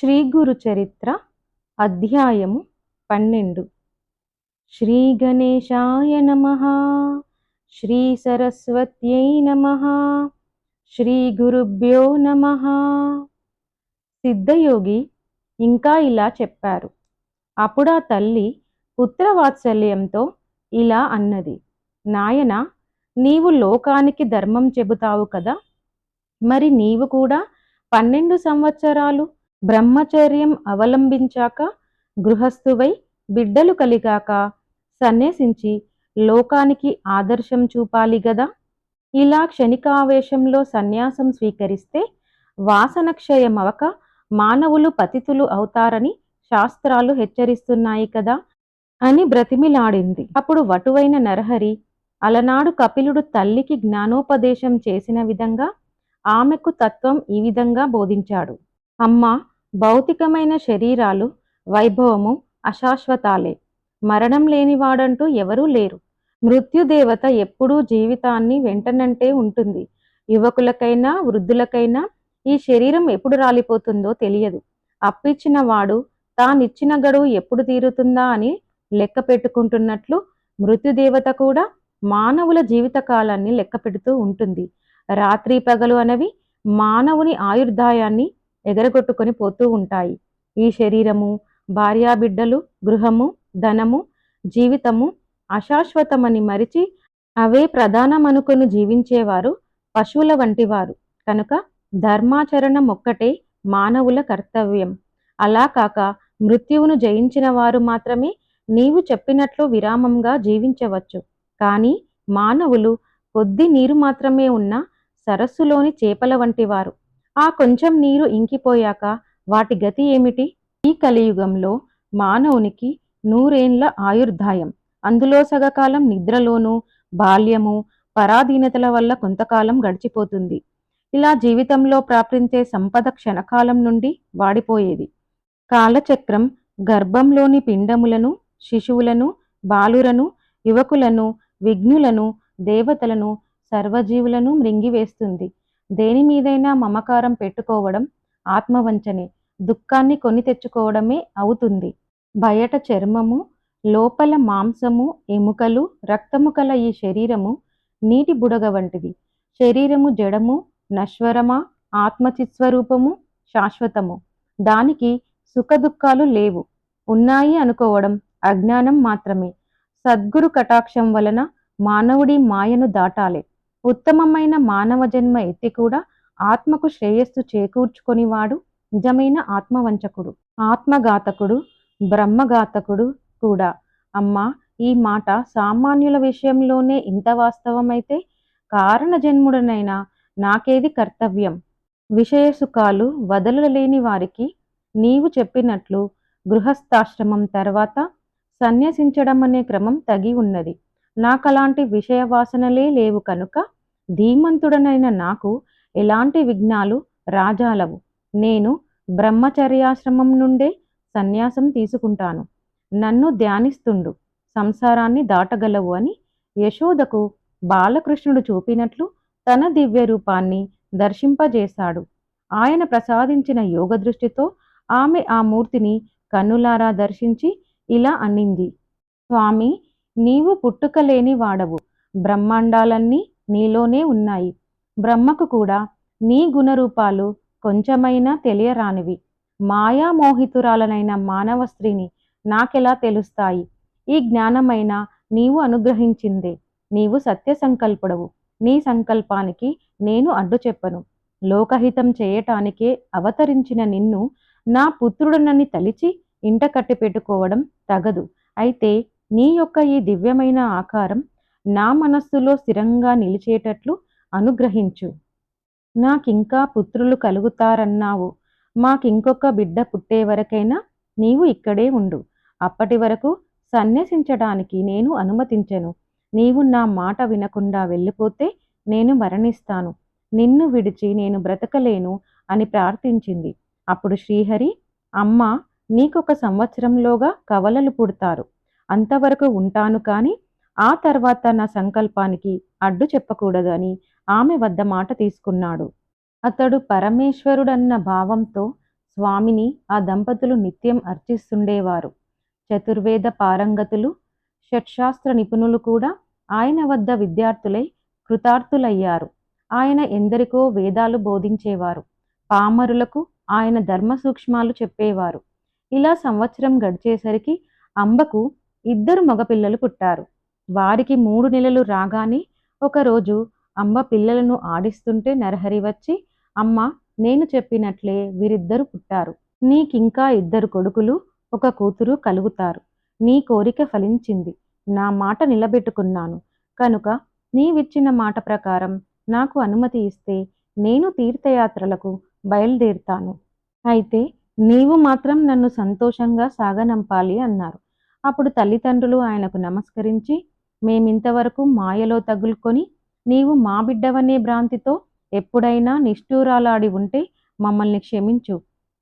శ్రీ గురు చరిత్ర అధ్యాయము పన్నెండు. శ్రీ గణేశాయ నమ. శ్రీ సరస్వత్యై నమ. శ్రీ గురుభ్యో నమ. సిద్ధయోగి ఇంకా ఇలా చెప్పారు. అప్పుడా తల్లి పుత్రవాత్సల్యంతో ఇలా అన్నది. నాయన నీవు లోకానికి ధర్మం చెబుతావు కదా? మరి నీవు కూడా పన్నెండు సంవత్సరాలు బ్రహ్మచర్యం అవలంబించాక గృహస్థువై బిడ్డలు కలిగాక సన్యసించి లోకానికి ఆదర్శం చూపాలి గదా? ఇలా క్షణికావేశంలో సన్యాసం స్వీకరిస్తే వాసనక్షయమవక మానవులు పతితులు అవుతారని శాస్త్రాలు హెచ్చరిస్తున్నాయి కదా? అని బ్రతిమిలాడింది. అప్పుడు వటువైన నరహరి అలనాడు కపిలుడు తల్లికి జ్ఞానోపదేశం చేసిన విధంగా ఆమెకు తత్వం ఈ విధంగా బోధించాడు. అమ్మ భౌతికమైన శరీరాలు వైభవము అశాశ్వతాలే. మరణం లేనివాడంటూ ఎవరూ లేరు. మృత్యుదేవత ఎప్పుడూ జీవితాన్ని వెంటనంటే ఉంటుంది. యువకులకైనా వృద్ధులకైనా ఈ శరీరం ఎప్పుడు రాలిపోతుందో తెలియదు. అప్పిచ్చిన వాడు తానిచ్చిన గడువు ఎప్పుడు తీరుతుందా అని లెక్క పెట్టుకుంటున్నట్లు మృత్యుదేవత కూడా మానవుల జీవితకాలాన్ని లెక్క పెడుతూ ఉంటుంది. రాత్రి పగలు అనేవి మానవుని ఆయుర్దాయాన్ని ఎగరగొట్టుకొని పోతూ ఉంటాయి. ఈ శరీరము భార్యాబిడ్డలు గృహము ధనము జీవితము అశాశ్వతమని మరిచి అవే ప్రధానమనుకొని జీవించేవారు పశువుల వంటివారు. కనుక ధర్మాచరణం ఒక్కటే మానవుల కర్తవ్యం. అలా కాక మృత్యువును జయించిన వారు మాత్రమే నీవు చెప్పినట్లు విరామంగా జీవించవచ్చు. కానీ మానవులు కొద్ది నీరు మాత్రమే ఉన్న సరస్సులోని చేపల వంటివారు. ఆ కొంచెం నీరు ఇంకిపోయాక వాటి గతి ఏమిటి? ఈ కలియుగంలో మానవునికి నూరేండ్ల ఆయుర్దాయం అందులో సగకాలం నిద్రలోనూ బాల్యము పరాధీనతల వల్ల కొంతకాలం గడిచిపోతుంది. ఇలా జీవితంలో ప్రాప్తించే సంపద క్షణకాలం నుండి వాడిపోయేది. కాలచక్రం గర్భంలోని పిండములను శిశువులను బాలురను యువకులను విఘ్నులను దేవతలను సర్వజీవులను మృంగివేస్తుంది. దేని మీదైనా మమకారం పెట్టుకోవడం ఆత్మవంచనే. దుఃఖాన్ని కొని తెచ్చుకోవడమే అవుతుంది. బయట చర్మము లోపల మాంసము ఎముకలు రక్తము కల ఈ శరీరము నీటి బుడగ వంటిది. శరీరము జడము నశ్వరమా ఆత్మచిత్స్వరూపము శాశ్వతము. దానికి సుఖదుఖాలు లేవు. ఉన్నాయి అనుకోవడం అజ్ఞానం మాత్రమే. సద్గురు కటాక్షం వలన మానవుడి మాయను దాటాలి. ఉత్తమమైన మానవ జన్మ ఎత్తి కూడా ఆత్మకు శ్రేయస్సు చేకూర్చుకొనివాడు నిజమైన ఆత్మవంచకుడు ఆత్మఘాతకుడు బ్రహ్మఘాతకుడు కూడా. అమ్మా ఈ మాట సామాన్యుల విషయంలోనే ఇంత వాస్తవమైతే కారణ జన్ముడనైనా నాకేది కర్తవ్యం? విషయసుఖాలు వదలలేని వారికి నీవు చెప్పినట్లు గృహస్థాశ్రమం తర్వాత సన్యసించడం అనే క్రమం తగి ఉన్నది. నాకలాంటి విషయ వాసనలే లేవు కనుక ధీమంతుడనైన నాకు ఎలాంటి విఘ్నాలు రాజాలవు. నేను బ్రహ్మచర్యాశ్రమం నుండే సన్యాసం తీసుకుంటాను. నన్ను ధ్యానిస్తుండు. సంసారాన్ని దాటగలవు అని యశోదకు బాలకృష్ణుడు చూపినట్లు తన దివ్య రూపాన్ని దర్శింపజేశాడు. ఆయన ప్రసాదించిన యోగ దృష్టితో ఆమె ఆ మూర్తిని కన్నులారా దర్శించి ఇలా అన్నింది స్వామి నీవు పుట్టుకలేని వాడవు. బ్రహ్మాండాలన్నీ నీలోనే ఉన్నాయి. బ్రహ్మకు కూడా నీ గుణరూపాలు కొంచెమైనా తెలియరానివి. మాయామోహితురాలనైన మానవ స్త్రీని నాకెలా తెలుస్తాయి? ఈ జ్ఞానమైన నీవు అనుగ్రహించిందే. నీవు సత్య సంకల్పుడవు నీ సంకల్పానికి నేను అడ్డు చెప్పను. లోకహితం చేయటానికే అవతరించిన నిన్ను నా పుత్రుడనని తలిచి ఇంట కట్టి పెట్టుకోవడం తగదు. అయితే నీ యొక్క ఈ దివ్యమైన ఆకారం నా మనస్సులో స్థిరంగా నిలిచేటట్లు అనుగ్రహించు. నాకింకా పుత్రులు కలుగుతారన్నావు. మాకింకొక బిడ్డ పుట్టే వరకైనా నీవు ఇక్కడే ఉండు. అప్పటి వరకు సన్యసించడానికి నేను అనుమతించను. నీవు నా మాట వినకుండా వెళ్ళిపోతే నేను మరణిస్తాను. నిన్ను విడిచి నేను బ్రతకలేను అని ప్రార్థించింది. అప్పుడు శ్రీహరి అమ్మ నీకొక సంవత్సరంలోగా కవలలు పుడతారు. అంతవరకు ఉంటాను కానీ ఆ తర్వాత నా సంకల్పానికి అడ్డు చెప్పకూడదు అని ఆమె వద్ద మాట తీసుకున్నాడు. అతడు పరమేశ్వరుడన్న భావంతో స్వామిని ఆ దంపతులు నిత్యం అర్చిస్తుండేవారు. చతుర్వేద పారంగతులు షట్శాస్త్ర నిపుణులు కూడా ఆయన వద్ద విద్యార్థులై కృతార్థులయ్యారు. ఆయన ఎందరికో వేదాలు బోధించేవారు. పామరులకు ఆయన ధర్మ సూక్ష్మాలు చెప్పేవారు. ఇలా సంవత్సరం గడిచేసరికి అంబకు ఇద్దరు మగపిల్లలు పుట్టారు. వారికి మూడు నెలలు రాగానే ఒకరోజు అమ్మ పిల్లలను ఆడిస్తుంటే నరహరి వచ్చి అమ్మ నేను చెప్పినట్లే వీరిద్దరు పుట్టారు. నీకింకా ఇద్దరు కొడుకులు ఒక కూతురు కలుగుతారు. నీ కోరిక ఫలించింది. నా మాట నిలబెట్టుకున్నాను. కనుక నీవిచ్చిన మాట ప్రకారం నాకు అనుమతి ఇస్తే నేను తీర్థయాత్రలకు బయలుదేరుతాను. అయితే నీవు మాత్రం నన్ను సంతోషంగా సాగనంపాలి అన్నారు. అప్పుడు తల్లిదండ్రులు ఆయనకు నమస్కరించి మేమింతవరకు మాయలో తగులుకొని నీవు మా బిడ్డవనే భ్రాంతితో ఎప్పుడైనా నిష్ఠూరాలాడి ఉంటే మమ్మల్ని క్షమించు.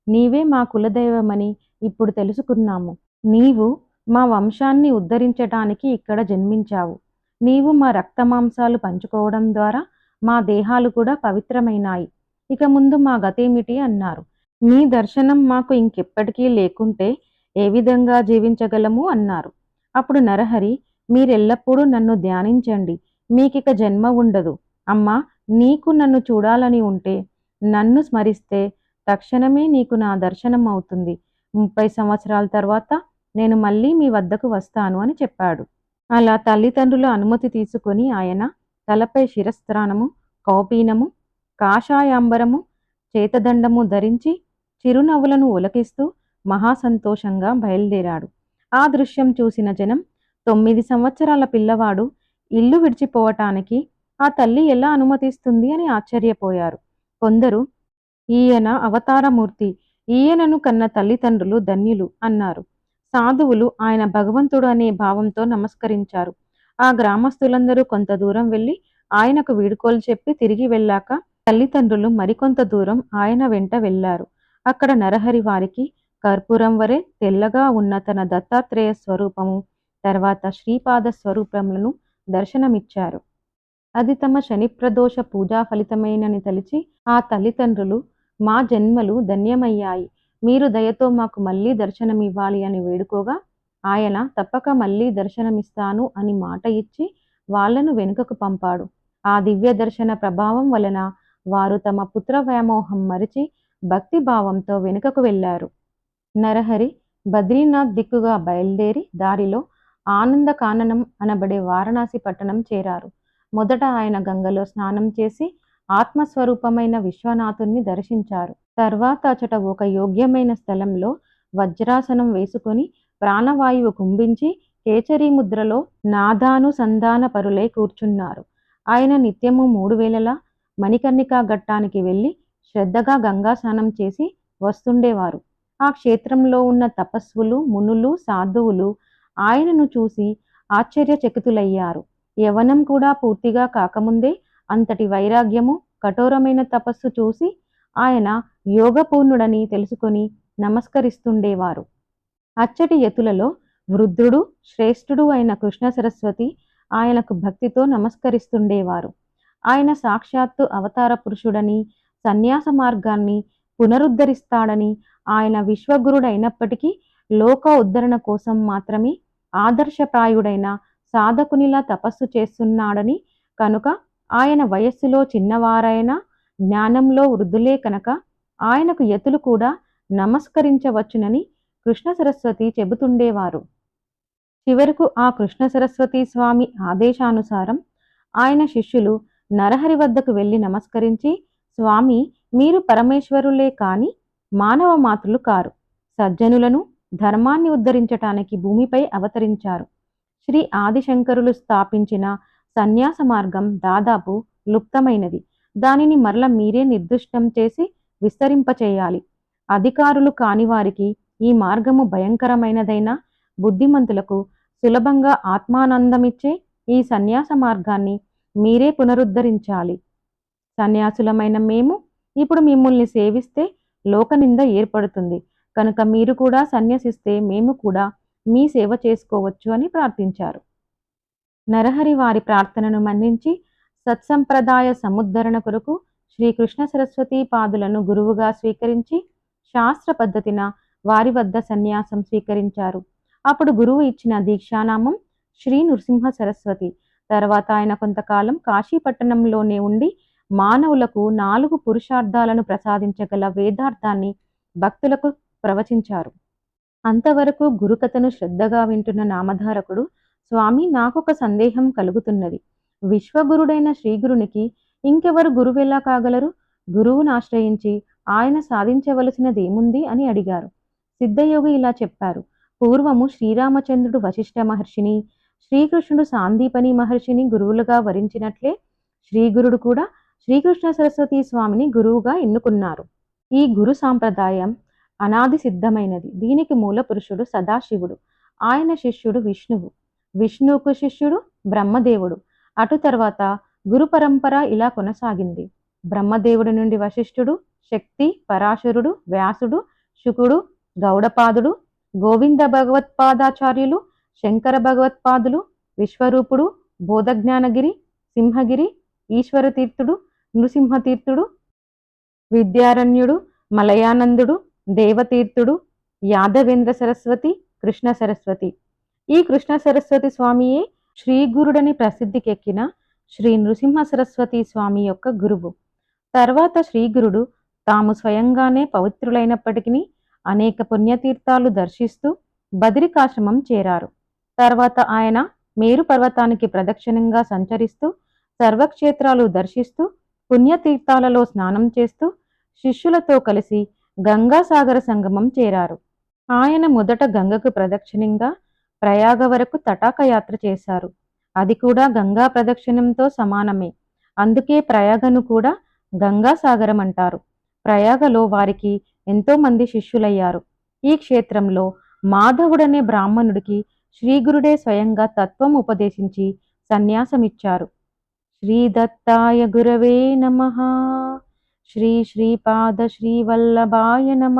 నీవే మా కులదైవమని ఇప్పుడు తెలుసుకున్నాము. నీవు మా వంశాన్ని ఉద్ధరించటానికి ఇక్కడ జన్మించావు. నీవు మా రక్తమాంసాలు పంచుకోవడం ద్వారా మా దేహాలు కూడా పవిత్రమైనాయి. ఇక ముందు మా గతేమిటి? అన్నారు. మీ దర్శనం మాకు ఇంకెప్పటికీ లేకుంటే ఏ విధంగా జీవించగలము? అన్నారు. అప్పుడు నరహరి మీరెల్లప్పుడూ నన్ను ధ్యానించండి. మీకిక జన్మ ఉండదు. అమ్మా నీకు నన్ను చూడాలని ఉంటే నన్ను స్మరిస్తే తక్షణమే నీకు నా దర్శనం అవుతుంది. ముప్పై సంవత్సరాల తర్వాత నేను మళ్ళీ మీ వద్దకు వస్తాను అని చెప్పాడు. అలా తల్లిదండ్రుల అనుమతి తీసుకొని ఆయన తలపై శిరస్త్రాణము కౌపీనము కాషాయాంబరము చేతదండము ధరించి చిరునవ్వులను ఒలకిస్తూ మహాసంతోషంగా బయలుదేరాడు. ఆ దృశ్యం చూసిన జనం తొమ్మిది సంవత్సరాల పిల్లవాడు ఇల్లు విడిచిపోవటానికి ఆ తల్లి ఎలా అనుమతిస్తుంది అని ఆశ్చర్యపోయారు. కొందరు ఈయన అవతారమూర్తి ఈయనను కన్న తల్లిదండ్రులు ధన్యులు అన్నారు. సాధువులు ఆయన భగవంతుడు అనే భావంతో నమస్కరించారు. ఆ గ్రామస్తులందరూ కొంత దూరం వెళ్ళి ఆయనకు వీడుకోలు చెప్పి తిరిగి వెళ్ళాక తల్లిదండ్రులు మరికొంత దూరం ఆయన వెంట వెళ్ళారు. అక్కడ నరహరి వారికి కర్పూరం వరే తెల్లగా ఉన్న తన దత్తాత్రేయ స్వరూపము తర్వాత శ్రీపాద స్వరూపములను దర్శనమిచ్చారు. అది తమ శనిప్రదోష పూజా ఫలితమేనని తలిచి ఆ తల్లిదండ్రులు మా జన్మలు ధన్యమయ్యాయి. మీరు దయతో మాకు మళ్ళీ దర్శనమివ్వాలి అని వేడుకోగా ఆయన తప్పక మళ్ళీ దర్శనమిస్తాను అని మాట ఇచ్చి వాళ్ళను వెనుకకు పంపాడు. ఆ దివ్య దర్శన ప్రభావం వలన వారు తమ పుత్ర వ్యామోహం మరిచి భక్తి భావంతో వెనుకకు వెళ్ళారు. నరహరి బద్రీనాథ్ దిక్కుగా బయలుదేరి దారిలో ఆనంద కాననం అనబడే వారణాసి పట్టణం చేరారు. మొదట ఆయన గంగలో స్నానం చేసి ఆత్మస్వరూపమైన విశ్వనాథుణ్ణి దర్శించారు. తర్వాత అచట ఒక యోగ్యమైన స్థలంలో వజ్రాసనం వేసుకొని ప్రాణవాయువు కుంభించి కేచరీ ముద్రలో నాదానుసంధాన పరులై కూర్చున్నారు. ఆయన నిత్యము మూడు వేలలా మణికర్ణికా ఘట్టానికి వెళ్ళి శ్రద్ధగా గంగా స్నానం చేసి వస్తుండేవారు. ఆ క్షేత్రంలో ఉన్న తపస్సులు మునులు సాధువులు ఆయనను చూసి ఆశ్చర్యచకితులయ్యారు. యవనం కూడా పూర్తిగా కాకముందే అంతటి వైరాగ్యము కఠోరమైన తపస్సు చూసి ఆయన యోగపూర్ణుడని తెలుసుకొని నమస్కరిస్తుండేవారు. అచ్చటి యతులలో వృద్ధుడు శ్రేష్ఠుడు అయిన కృష్ణ సరస్వతి ఆయనకు భక్తితో నమస్కరిస్తుండేవారు. ఆయన సాక్షాత్తు అవతార పురుషుడని సన్యాస మార్గాన్ని పునరుద్ధరిస్తాడని ఆయన విశ్వగురుడైనప్పటికీ లోక ఉద్ధరణ కోసం మాత్రమే ఆదర్శప్రాయుడైన సాధకునిలా తపస్సు చేస్తున్నాడని కనుక ఆయన వయస్సులో చిన్నవారైనా జ్ఞానంలో వృద్ధులే కనుక ఆయనకు యతులు కూడా నమస్కరించవచ్చునని కృష్ణ సరస్వతి చెబుతుండేవారు. చివరకు ఆ కృష్ణ సరస్వతి స్వామి ఆదేశానుసారం ఆయన శిష్యులు నరహరి వద్దకు వెళ్ళి నమస్కరించి స్వామి మీరు పరమేశ్వరులే కాని మానవ మాతృలు కారు. సజ్జనులను ధర్మాన్ని ఉద్ధరించటానికి భూమిపై అవతరించారు. శ్రీ ఆదిశంకరులు స్థాపించిన సన్యాస మార్గం దాదాపు లుప్తమైనది. దానిని మరల మీరే నిర్దిష్టం చేసి విస్తరింపచేయాలి. అధికారులు కాని వారికి ఈ మార్గము భయంకరమైనదైనా బుద్ధిమంతులకు సులభంగా ఆత్మానందమిచ్చే ఈ సన్యాస మార్గాన్ని మీరే పునరుద్ధరించాలి. సన్యాసులమైన మేము ఇప్పుడు మిమ్మల్ని సేవిస్తే లోకనింద ఏర్పడుతుంది. కనుక మీరు కూడా సన్యసిస్తే మేము కూడా మీ సేవ చేసుకోవచ్చు అని ప్రార్థించారు. నరహరి వారి ప్రార్థనను మన్నించి సత్సంప్రదాయ సముద్ధరణ కొరకు శ్రీకృష్ణ సరస్వతి పాదులను గురువుగా స్వీకరించి శాస్త్ర పద్ధతిన వారి వద్ద సన్యాసం స్వీకరించారు. అప్పుడు గురువు ఇచ్చిన దీక్షానామం శ్రీ నృసింహ సరస్వతి. తర్వాత ఆయన కొంతకాలం కాశీపట్టణంలోనే ఉండి మానవులకు నాలుగు పురుషార్థాలను ప్రసాదించగల వేదార్థాన్ని భక్తులకు ప్రవచించారు. అంతవరకు గురుకథను శ్రద్ధగా వింటున్న నామధారకుడు స్వామి నాకొక సందేహం కలుగుతున్నది. విశ్వగురుడైన శ్రీగురునికి ఇంకెవరు గురువెలా కాగలరు? గురువును ఆశ్రయించి ఆయన సాధించవలసినదేముంది? అని అడిగారు. సిద్ధయోగి ఇలా చెప్పారు. పూర్వము శ్రీరామచంద్రుడు వశిష్ఠ మహర్షిని శ్రీకృష్ణుడు సాందీపని మహర్షిని గురువులుగా వరించినట్లే శ్రీగురుడు కూడా శ్రీకృష్ణ సరస్వతి స్వామిని గురువుగా ఎన్నుకున్నారు. ఈ గురు సాంప్రదాయం అనాది సిద్ధమైనది. దీనికి మూల పురుషుడు సదాశివుడు ఆయన శిష్యుడు విష్ణువు. విష్ణువుకు శిష్యుడు బ్రహ్మదేవుడు. అటు తర్వాత గురు పరంపర ఇలా కొనసాగింది. బ్రహ్మదేవుడి నుండి వశిష్ఠుడు శక్తి పరాశరుడు వ్యాసుడు శుకుడు గౌడపాదుడు గోవింద భగవత్పాదాచార్యులు శంకర భగవత్పాదులు విశ్వరూపుడు బోధజ్ఞానగిరి సింహగిరి ఈశ్వరతీర్థుడు నృసింహతీర్థుడు విద్యారణ్యుడు మలయానందుడు దేవతీర్థుడు యాదవేంద్ర సరస్వతి కృష్ణ సరస్వతి. ఈ కృష్ణ సరస్వతి స్వామియే శ్రీగురుడని ప్రసిద్ధికెక్కిన శ్రీ నృసింహ సరస్వతి స్వామి యొక్క గురువు. తర్వాత శ్రీగురుడు తాము స్వయంగానే పవిత్రులైనప్పటికీ అనేక పుణ్యతీర్థాలు దర్శిస్తూ బదిరికాశ్రమం చేరారు. తర్వాత ఆయన మేరు పర్వతానికి ప్రదక్షిణంగా సంచరిస్తూ సర్వక్షేత్రాలు దర్శిస్తూ పుణ్యతీర్థాలలో స్నానం చేస్తూ శిష్యులతో కలిసి గంగాసాగర సంగమం చేరారు. ఆయన మొదట గంగకు ప్రదక్షిణంగా ప్రయాగ వరకు తటాక యాత్ర చేశారు. అది కూడా గంగా ప్రదక్షిణంతో సమానమే. అందుకే ప్రయాగను కూడా గంగాసాగరం అంటారు. ప్రయాగలో వారికి ఎంతోమంది శిష్యులయ్యారు. ఈ క్షేత్రంలో మాధవుడనే బ్రాహ్మణుడికి శ్రీగురుడే స్వయంగా తత్వం ఉపదేశించి సన్యాసమిచ్చారు. శ్రీదత్తాయ గురవే నమ శ్రీ శ్రీపాద శ్రీవల్లభాయ నమ